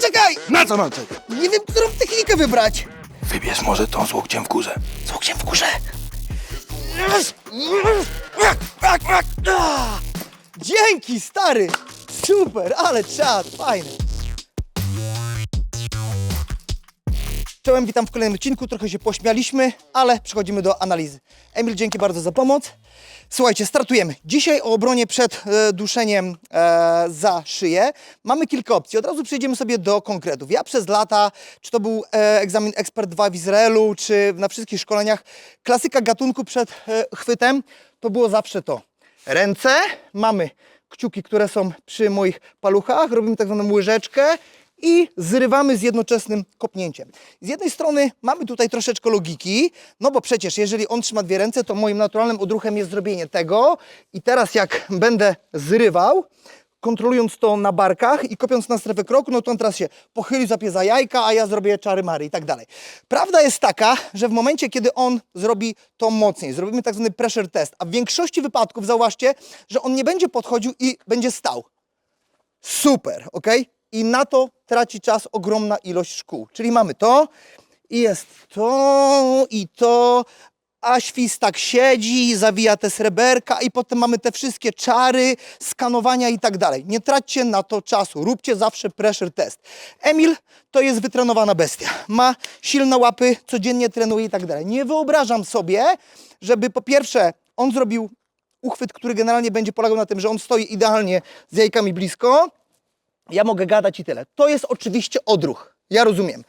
czekaj! Na co mam czekać? Nie wiem, którą technikę wybrać. Wybierz może tą z łokciem w górze. Z łokciem w górze. Dzięki, stary! Super, ale czad, fajny. Czołem, witam w kolejnym odcinku. Trochę się pośmialiśmy, ale przechodzimy do analizy. Emil, dzięki bardzo za pomoc. Słuchajcie, startujemy. Dzisiaj o obronie przed e, duszeniem e, za szyję. Mamy kilka opcji. Od razu przejdziemy sobie do konkretów. Ja przez lata, czy to był e, egzamin Expert 2 w Izraelu, czy na wszystkich szkoleniach, klasyka gatunku przed e, chwytem, to było zawsze to. Ręce, mamy kciuki, które są przy moich paluchach, robimy tak zwaną łyżeczkę i zrywamy z jednoczesnym kopnięciem. Z jednej strony mamy tutaj troszeczkę logiki, no bo przecież jeżeli on trzyma dwie ręce, to moim naturalnym odruchem jest zrobienie tego i teraz jak będę zrywał, kontrolując to na barkach i kopiąc na strefę kroku, no to on teraz się pochyli, zapie za jajka, a ja zrobię czary mary i tak dalej. Prawda jest taka, że w momencie, kiedy on zrobi to mocniej, zrobimy tak zwany pressure test, a w większości wypadków zauważcie, że on nie będzie podchodził i będzie stał. Super, ok? I na to traci czas ogromna ilość szkół. Czyli mamy to i jest to i to, a świstak siedzi, zawija te sreberka i potem mamy te wszystkie czary, skanowania i tak dalej. Nie traćcie na to czasu, róbcie zawsze pressure test. Emil to jest wytrenowana bestia. Ma silne łapy, codziennie trenuje i tak dalej. Nie wyobrażam sobie, żeby po pierwsze on zrobił uchwyt, który generalnie będzie polegał na tym, że on stoi idealnie z jajkami blisko, ja mogę gadać i tyle. To jest oczywiście odruch. Ja rozumiem.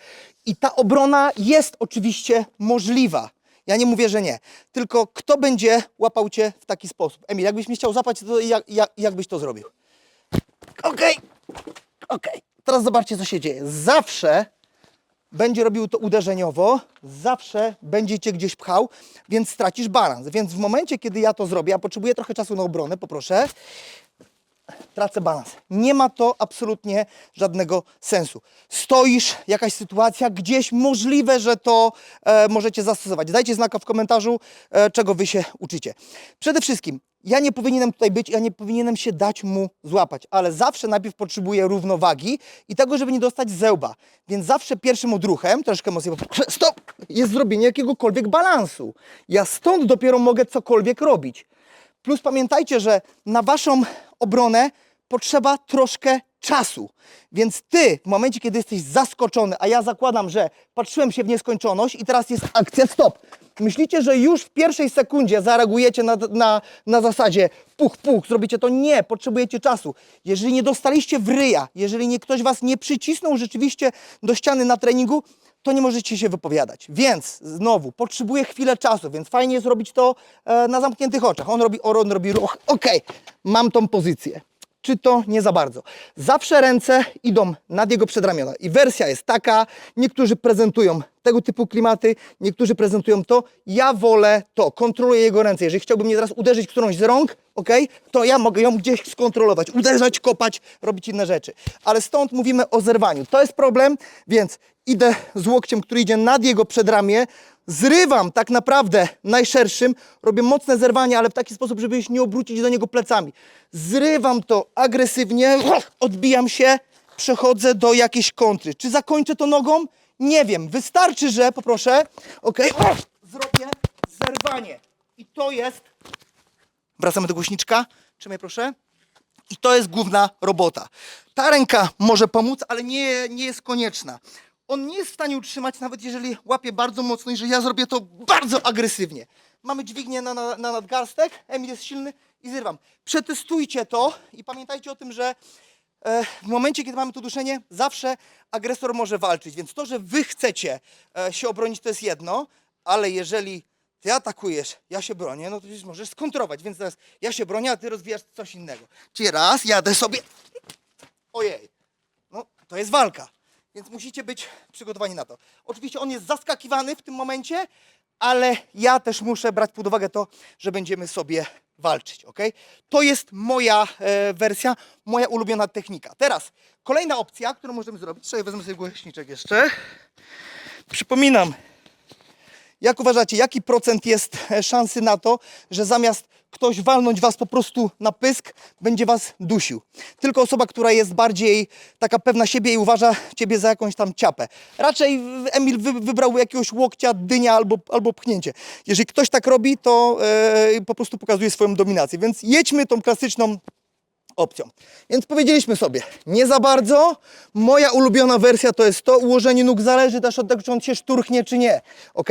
I ta obrona jest oczywiście możliwa. Ja nie mówię, że nie. Tylko kto będzie łapał cię w taki sposób? Emil, jakbyś mnie chciał złapać, to jak, jak, jak byś to zrobił? Okej, okej. Teraz zobaczcie, co się dzieje. Zawsze będzie robił to uderzeniowo, zawsze będzie cię gdzieś pchał, więc stracisz balans. Więc w momencie, kiedy ja to zrobię, ja potrzebuję trochę czasu na obronę, poproszę, tracę balans. Nie ma to absolutnie żadnego sensu. Stoisz, jakaś sytuacja, gdzieś możliwe, że to e, możecie zastosować. Dajcie znaka w komentarzu, e, czego wy się uczycie. Przede wszystkim, ja nie powinienem tutaj być, ja nie powinienem się dać mu złapać, ale zawsze najpierw potrzebuję równowagi i tego, żeby nie dostać zełba. Więc zawsze pierwszym odruchem, troszkę mocniej, stop, jest zrobienie jakiegokolwiek balansu. Ja stąd dopiero mogę cokolwiek robić. Plus pamiętajcie, że na waszą obronę potrzeba troszkę czasu. Więc ty, w momencie, kiedy jesteś zaskoczony, a ja zakładam, że patrzyłem się w nieskończoność i teraz jest akcja stop. Myślicie, że już w pierwszej sekundzie zareagujecie na, na, na zasadzie puch, puch, zrobicie to? Nie, potrzebujecie czasu. Jeżeli nie dostaliście w ryja, jeżeli nie, ktoś was nie przycisnął rzeczywiście do ściany na treningu, to nie możecie się wypowiadać. Więc znowu, potrzebuję chwilę czasu, więc fajnie jest robić to e, na zamkniętych oczach. On robi on robi ruch. Okej, mam tą pozycję. Czy to nie za bardzo? Zawsze ręce idą nad jego przedramiona. I wersja jest taka, niektórzy prezentują tego typu klimaty, niektórzy prezentują to. Ja wolę to, kontroluję jego ręce. Jeżeli chciałbym mnie teraz uderzyć którąś z rąk, ok, to ja mogę ją gdzieś skontrolować, uderzać, kopać, robić inne rzeczy. Ale stąd mówimy o zerwaniu. To jest problem, więc idę z łokciem, który idzie nad jego przedramię, zrywam tak naprawdę najszerszym, robię mocne zerwanie, ale w taki sposób, żeby się nie obrócić do niego plecami. Zrywam to agresywnie, odbijam się, przechodzę do jakiejś kontry. Czy zakończę to nogą? Nie wiem. Wystarczy, że poproszę, ok, zrobię zerwanie. I to jest, wracamy do głośniczka, trzymaj proszę. I to jest główna robota. Ta ręka może pomóc, ale nie, nie jest konieczna. On nie jest w stanie utrzymać, nawet jeżeli łapie bardzo mocno i że ja zrobię to bardzo agresywnie. Mamy dźwignię na, na, na nadgarstek, Emil jest silny i zrywam. Przetestujcie to i pamiętajcie o tym, że e, w momencie, kiedy mamy to duszenie, zawsze agresor może walczyć. Więc to, że wy chcecie e, się obronić, to jest jedno, ale jeżeli ty atakujesz, ja się bronię, no to już możesz skontrować. Więc teraz ja się bronię, a ty rozwijasz coś innego. Czyli raz, jadę sobie. Ojej, no to jest walka. Więc musicie być przygotowani na to. Oczywiście on jest zaskakiwany w tym momencie, ale ja też muszę brać pod uwagę to, że będziemy sobie walczyć, ok? To jest moja e, wersja, moja ulubiona technika. Teraz kolejna opcja, którą możemy zrobić. Czekaj, wezmę sobie głośniczek jeszcze. Przypominam, jak uważacie, jaki procent jest e, szansy na to, że zamiast ktoś walnąć was po prostu na pysk, będzie was dusił. Tylko osoba, która jest bardziej taka pewna siebie i uważa ciebie za jakąś tam ciapę. Raczej Emil wy, wybrał jakiegoś łokcia, dynia albo, albo pchnięcie. Jeżeli ktoś tak robi, to e, po prostu pokazuje swoją dominację. Więc jedźmy tą klasyczną opcją. Więc powiedzieliśmy sobie, nie za bardzo. Moja ulubiona wersja to jest to, ułożenie nóg zależy też od tego, czy on się szturchnie, czy nie. ok?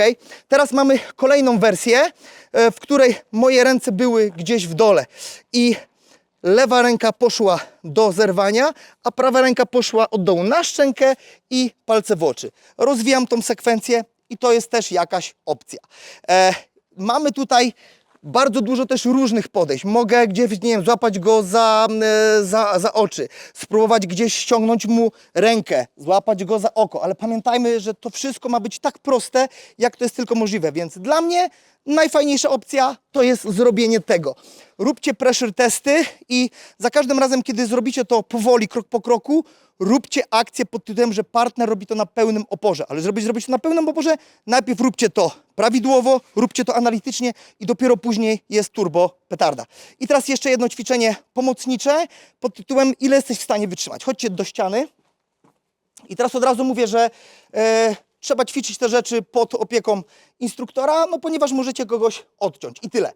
Teraz mamy kolejną wersję, e, w której moje ręce były gdzieś w dole i lewa ręka poszła do zerwania, a prawa ręka poszła od dołu na szczękę i palce w oczy. Rozwijam tą sekwencję i to jest też jakaś opcja. E, mamy tutaj bardzo dużo też różnych podejść. Mogę gdzieś, nie wiem, złapać go za, e, za, za oczy, spróbować gdzieś ściągnąć mu rękę, złapać go za oko, ale pamiętajmy, że to wszystko ma być tak proste, jak to jest tylko możliwe, więc dla mnie najfajniejsza opcja to jest zrobienie tego. Róbcie pressure testy i za każdym razem, kiedy zrobicie to powoli, krok po kroku, róbcie akcję pod tytułem, że partner robi to na pełnym oporze. Ale żeby zrobić to na pełnym oporze, najpierw róbcie to prawidłowo, róbcie to analitycznie i dopiero później jest turbo petarda. I teraz jeszcze jedno ćwiczenie pomocnicze pod tytułem ile jesteś w stanie wytrzymać. Chodźcie do ściany. I teraz od razu mówię, że e, trzeba ćwiczyć te rzeczy pod opieką instruktora, no ponieważ możecie kogoś odciąć i tyle.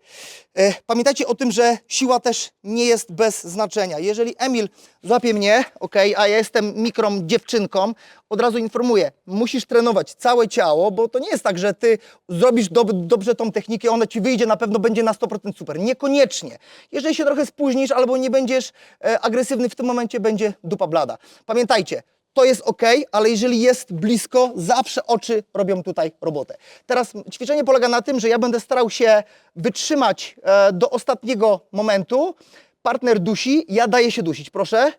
E, pamiętajcie o tym, że siła też nie jest bez znaczenia. Jeżeli Emil złapie mnie, ok, a ja jestem mikrą dziewczynką, od razu informuję, musisz trenować całe ciało, bo to nie jest tak, że ty zrobisz dob dobrze tą technikę, ona ci wyjdzie, na pewno będzie na 100% super. Niekoniecznie. Jeżeli się trochę spóźnisz albo nie będziesz e, agresywny w tym momencie, będzie dupa blada. Pamiętajcie, to jest ok, ale jeżeli jest blisko, zawsze oczy robią tutaj robotę. Teraz ćwiczenie polega na tym, że ja będę starał się wytrzymać e, do ostatniego momentu. Partner dusi, ja daję się dusić, proszę.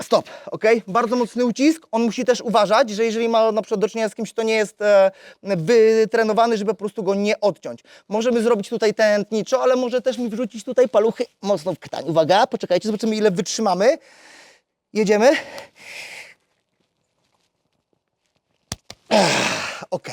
Stop, ok? Bardzo mocny ucisk. On musi też uważać, że jeżeli ma na przykład do czynienia z kimś, kto nie jest e, wytrenowany, żeby po prostu go nie odciąć. Możemy zrobić tutaj tętniczo, ale może też mi wrzucić tutaj paluchy mocno w krtań. Uwaga, poczekajcie, zobaczymy ile wytrzymamy. Jedziemy. Ok.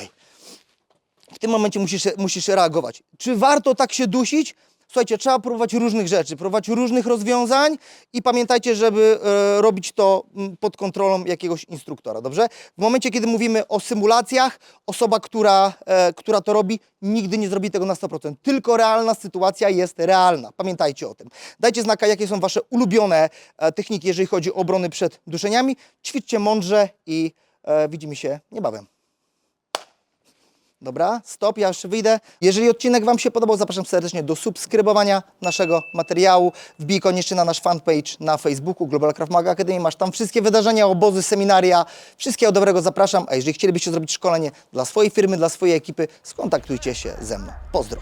W tym momencie musisz, musisz reagować. Czy warto tak się dusić? Słuchajcie, trzeba próbować różnych rzeczy, próbować różnych rozwiązań i pamiętajcie, żeby e, robić to pod kontrolą jakiegoś instruktora, dobrze? W momencie, kiedy mówimy o symulacjach, osoba, która, e, która to robi, nigdy nie zrobi tego na 100%. Tylko realna sytuacja jest realna. Pamiętajcie o tym. Dajcie znaka, jakie są Wasze ulubione e, techniki, jeżeli chodzi o obrony przed duszeniami. Ćwiczcie mądrze i e, widzimy się niebawem. Dobra, stop, ja już wyjdę. Jeżeli odcinek Wam się podobał, zapraszam serdecznie do subskrybowania naszego materiału. Wbij koniecznie na nasz fanpage na Facebooku Global Craft Maga Academy. Masz tam wszystkie wydarzenia, obozy, seminaria. Wszystkiego dobrego zapraszam. A jeżeli chcielibyście zrobić szkolenie dla swojej firmy, dla swojej ekipy, skontaktujcie się ze mną. Pozdro.